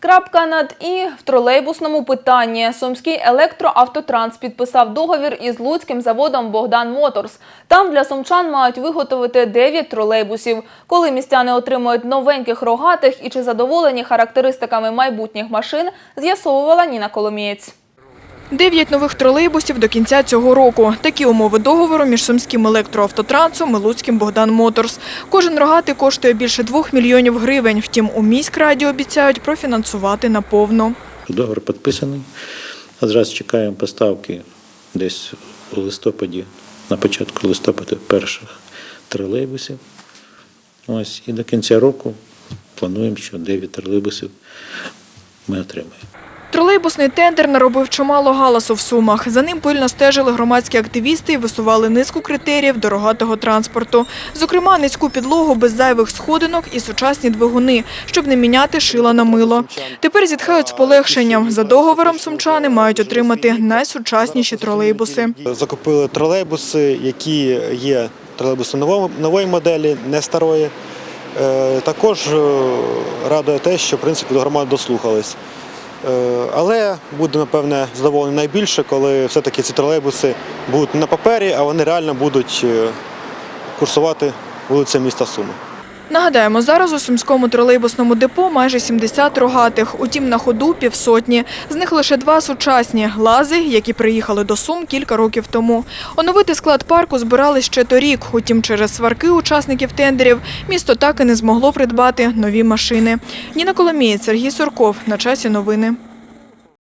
Крапка над і в тролейбусному питанні. Сумський електроавтотранс підписав договір із луцьким заводом Богдан Моторс. Там для сумчан мають виготовити 9 тролейбусів. Коли містяни отримують новеньких рогатих і чи задоволені характеристиками майбутніх машин, з'ясовувала Ніна Коломієць. Дев'ять нових тролейбусів до кінця цього року. Такі умови договору між Сумським електроавтотрансом і Луцьким Богдан Моторс. Кожен рогатий коштує більше двох мільйонів гривень. Втім, у міськраді обіцяють профінансувати наповну. Договор підписаний. Зараз чекаємо поставки десь у листопаді, на початку листопада перших тролейбусів. Ось і до кінця року плануємо, що 9 тролейбусів ми отримаємо. Тролейбусний тендер наробив чимало галасу в Сумах. За ним пильно стежили громадські активісти і висували низку критеріїв до рогатого транспорту. Зокрема, низьку підлогу без зайвих сходинок і сучасні двигуни, щоб не міняти шила на мило. Тепер зітхають з полегшенням. За договором сумчани мають отримати найсучасніші тролейбуси. Закупили тролейбуси, які є тролейбуси нової, моделі, не старої. Е, Також е, радує те, що в принципі до громади дослухались. Е, Але буде, напевне, задоволені найбільше, коли все-таки ці тролейбуси будуть не на папері, а вони реально будуть е, курсувати вулицями міста Суми. Нагадаємо, зараз у сумському тролейбусному депо майже 70 рогатих, утім на ходу півсотні. З них лише два сучасні – лази, які приїхали до Сум кілька років тому. Оновити склад парку збирали ще торік, утім через сварки учасників тендерів місто так і не змогло придбати нові машини. Ніна Коломієць, Сергій Сурков. На часі новини.